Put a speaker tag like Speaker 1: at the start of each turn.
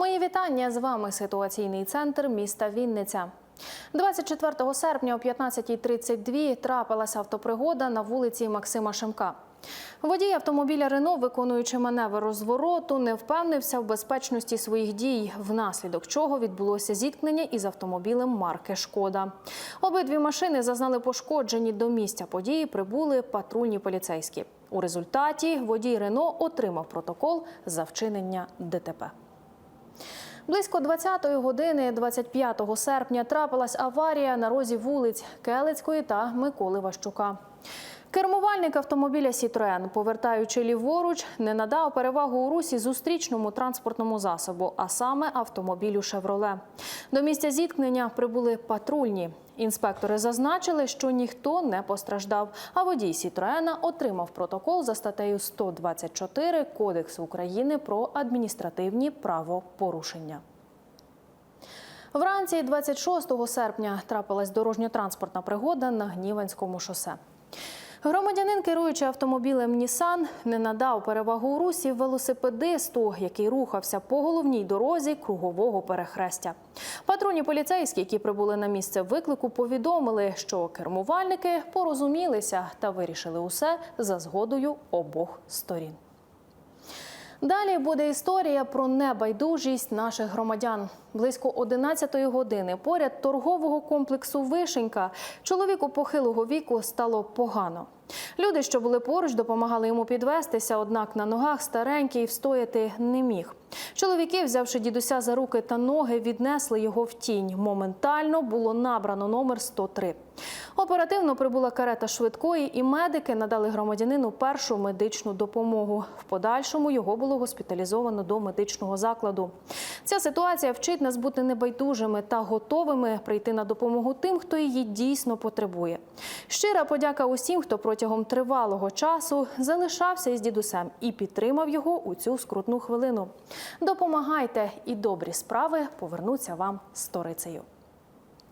Speaker 1: Мої вітання з вами. Ситуаційний центр міста Вінниця. 24 серпня о 15.32 трапилася автопригода на вулиці Максима Шемка. Водій автомобіля Рено, виконуючи маневр розвороту, не впевнився в безпечності своїх дій, внаслідок чого відбулося зіткнення із автомобілем марки Шкода. Обидві машини зазнали пошкоджені. До місця події прибули патрульні поліцейські. У результаті водій Рено отримав протокол за вчинення ДТП. Близько 20-ї години 25 серпня трапилась аварія на розі вулиць Келицької та Миколи Ващука. Кермувальник автомобіля Сітроен, повертаючи ліворуч, не надав перевагу у русі зустрічному транспортному засобу, а саме автомобілю Шевроле. До місця зіткнення прибули патрульні. Інспектори зазначили, що ніхто не постраждав, а водій Сітроена отримав протокол за статтею 124 Кодексу України про адміністративні правопорушення. Вранці 26 серпня трапилась дорожньо-транспортна пригода на Гніванському шосе. Громадянин, керуючи автомобілем Нісан, не надав перевагу у русі велосипедисту, який рухався по головній дорозі кругового перехрестя. Патрульні поліцейські, які прибули на місце виклику, повідомили, що кермувальники порозумілися та вирішили усе за згодою обох сторін. Далі буде історія про небайдужість наших громадян. Близько 11-ї години поряд торгового комплексу Вишенька чоловіку похилого віку стало погано. Люди, що були поруч, допомагали йому підвестися, однак на ногах старенький встояти не міг. Чоловіки, взявши дідуся за руки та ноги, віднесли його в тінь. Моментально було набрано номер 103. Оперативно прибула карета швидкої, і медики надали громадянину першу медичну допомогу. В подальшому його було госпіталізовано до медичного закладу. Ця ситуація вчить нас бути небайдужими та готовими прийти на допомогу тим, хто її дійсно потребує. Щира подяка усім, хто протягом тривалого часу залишався із дідусем і підтримав його у цю скрутну хвилину. Допомагайте, і добрі справи повернуться вам сторицею.